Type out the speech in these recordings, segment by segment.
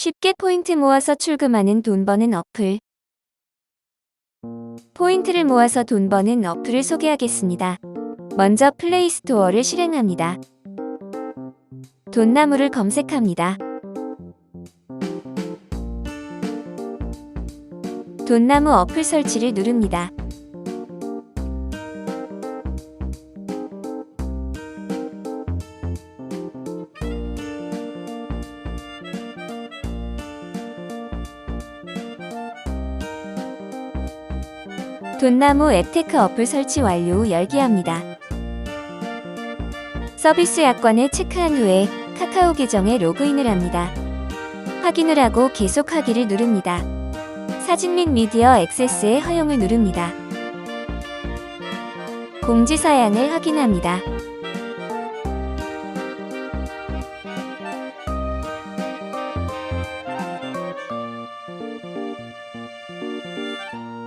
쉽게 포인트 모아서 출금하는 돈 버는 어플. 포인트를 모아서 돈 버는 어플을 소개하겠습니다. 먼저 플레이스토어를 실행합니다. 돈나무를 검색합니다. 돈나무 어플 설치를 누릅니다. 돈나무 앱테크 어플 설치 완료 후 열기합니다. 서비스 약관을 체크한 후에 카카오 계정에 로그인을 합니다. 확인을 하고 계속하기를 누릅니다. 사진 및 미디어 액세스의 허용을 누릅니다. 공지사양을 확인합니다.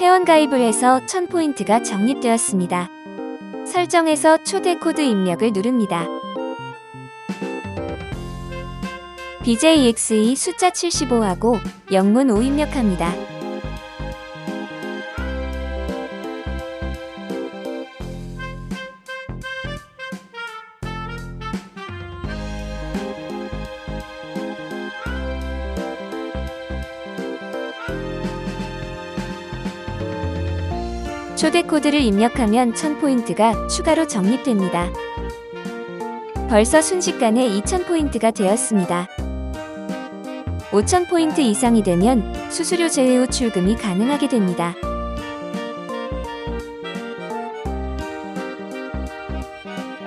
회원가입을 해서 1000포인트가 적립되었습니다. 설정에서 초대 코드 입력을 누릅니다. BJXE 숫자 75하고 영문 5 입력합니다. 초대 코드를 입력하면 1000포인트가 추가로 적립됩니다. 벌써 순식간에 2000포인트가 되었습니다. 5000포인트 이상이 되면 수수료 제외 후 출금이 가능하게 됩니다.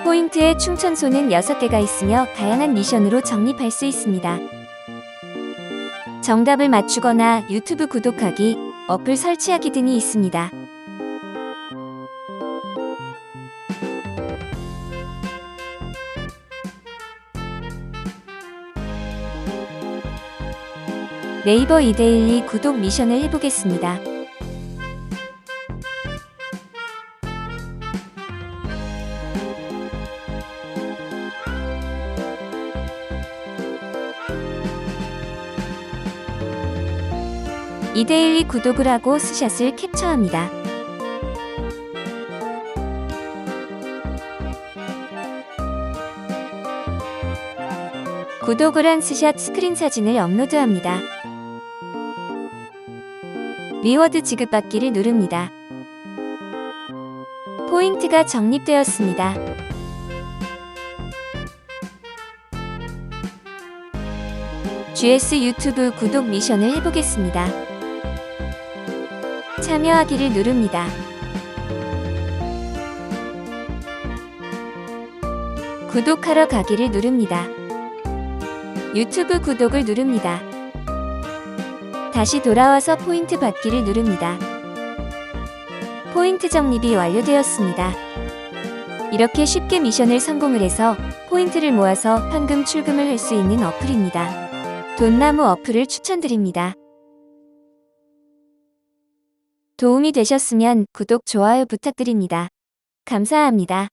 포인트의 충전소는 6개가 있으며 다양한 미션으로 적립할 수 있습니다. 정답을 맞추거나 유튜브 구독하기, 어플 설치하기 등이 있습니다. 네이버 이데일리 구독 미션을 해보겠습니다. 이데일리 구독을 하고 스샷을 캡처합니다. 구독을 한 스샷 스크린 사진을 업로드합니다. 리워드 지급받기를 누릅니다. 포인트가 적립되었습니다. GS 유튜브 구독 미션을 해보겠습니다. 참여하기를 누릅니다. 구독하러 가기를 누릅니다. 유튜브 구독을 누릅니다. 다시 돌아와서 포인트 받기를 누릅니다. 포인트 적립이 완료되었습니다. 이렇게 쉽게 미션을 성공을 해서 포인트를 모아서 현금 출금을 할 수 있는 어플입니다. 돈나무 어플을 추천드립니다. 도움이 되셨으면 구독, 좋아요 부탁드립니다. 감사합니다.